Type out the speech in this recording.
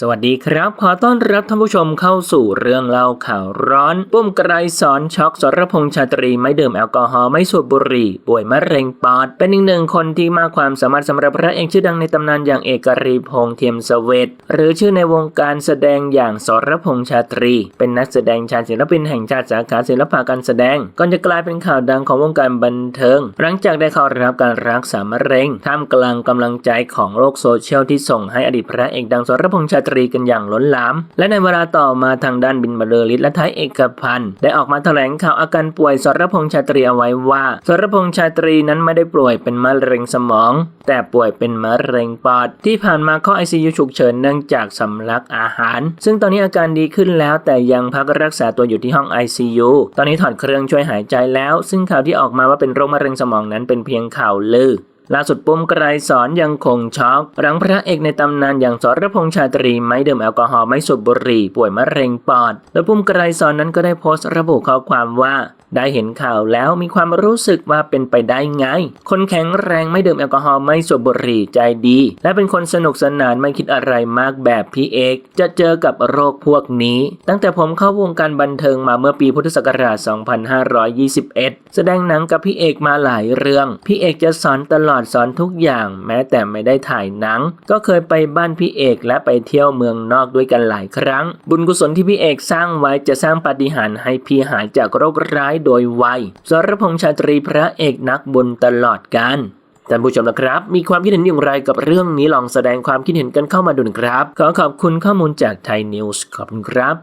สวัสดีครับ ขอต้อนรับท่านผู้ชมเข้าสู่เรื่องเล่าข่าวร้อน ปุ้มไกรสอนช็อกสรพงษ์ชาตรีไม่ดื่มแอลกอฮอล์ไม่สูบบุหรี่ ป่วยมะเร็งปอด เป็นอีกหนึ่งคนที่มากความสามารถสำหรับพระเอกชื่อดังในตำนานอย่างเอกรีพงษ์เทียมเสเวตหรือชื่อในวงการแสดงอย่างสรพงษ์ชาตรี เป็นนักแสดงชาติศิลปินแห่งชาติสาขาศิลปะการแสดงก่อนจะกลายเป็นข่าวดังของวงการบันเทิง หลังจากได้เข้ารับการรักษามะเร็งท่ามกลางกำลังใจของโลกโซเชียลที่ส่งให้อดีตพระเอกดังสรพงษ์ชาตรีกันอย่างล้นหลาม และในเวลาต่อมาทางด้านบินบรรลือฤทธิ์และไทยเอกพันธ์ได้ออกมาแถลงข่าวอาการป่วยสรพงษ์ชาตรีเอาไว้ว่า สรพงษ์ชาตรีนั้นไม่ได้ป่วยเป็นมะเร็งสมอง แต่ป่วยเป็นมะเร็งปอด ที่ผ่านมาเข้าไอซียูฉุกเฉินเนื่องจากสำลักอาหาร ซึ่งตอนนี้อาการดีขึ้นแล้วแต่ยังพักรักษาตัวอยู่ที่ห้อง ICU ตอนนี้ถอดเครื่องช่วยหายใจแล้ว ซึ่งข่าวที่ออกมาว่าเป็นโรคมะเร็งสมองนั้นเป็นเพียงข่าวลือ ล่าสุดปุ้มไกรสอนยังคงช็อกหลังพระเอกในตำนานอย่างสรพงษ์ชาตรีไม่ดื่มแอลกอฮอล์ไม่สูบบุหรี่ป่วยมะเร็งปอด และปุ้มไกรสอนนั้นก็ได้โพสต์ระบุข้อความว่า ได้เห็นข่าวแล้วมีความรู้สึกว่าเป็นไปได้ไง คนแข็งแรงไม่ดื่มแอลกอฮอล์ไม่สูบบุหรี่ใจดี และเป็นคนสนุกสนานไม่คิดอะไรมากแบบพี่เอกจะเจอกับโรคพวกนี้ ตั้งแต่ผมเข้าวงการบันเทิงมาเมื่อปีพุทธศักราช 2521 แสดงหนังกับพี่เอกมาหลายเรื่อง พี่เอกจะสอนตลอดดสอนทุกอย่างแม้แต่ไม่ได้ถ่ายหนัง ก็เคยไปบ้านพี่เอกและไปเที่ยวเมืองนอกด้วยกันหลายครั้ง บุญกุศลที่พี่เอกสร้างไว้จะสร้างปาฏิหาริย์ให้พี่หายจากโรคร้ายโดยไวสรพงษ์ชาตรีพระเอกนักบุญตลอดกาลท่านผู้ชมนะครับ มีความคิดเห็นอย่างไรกับเรื่องนี้ลองแสดงความคิดเห็นกันเข้ามาดูนะครับ ขอขอบคุณข้อมูลจากไทยนิวส์ขอบคุณครับ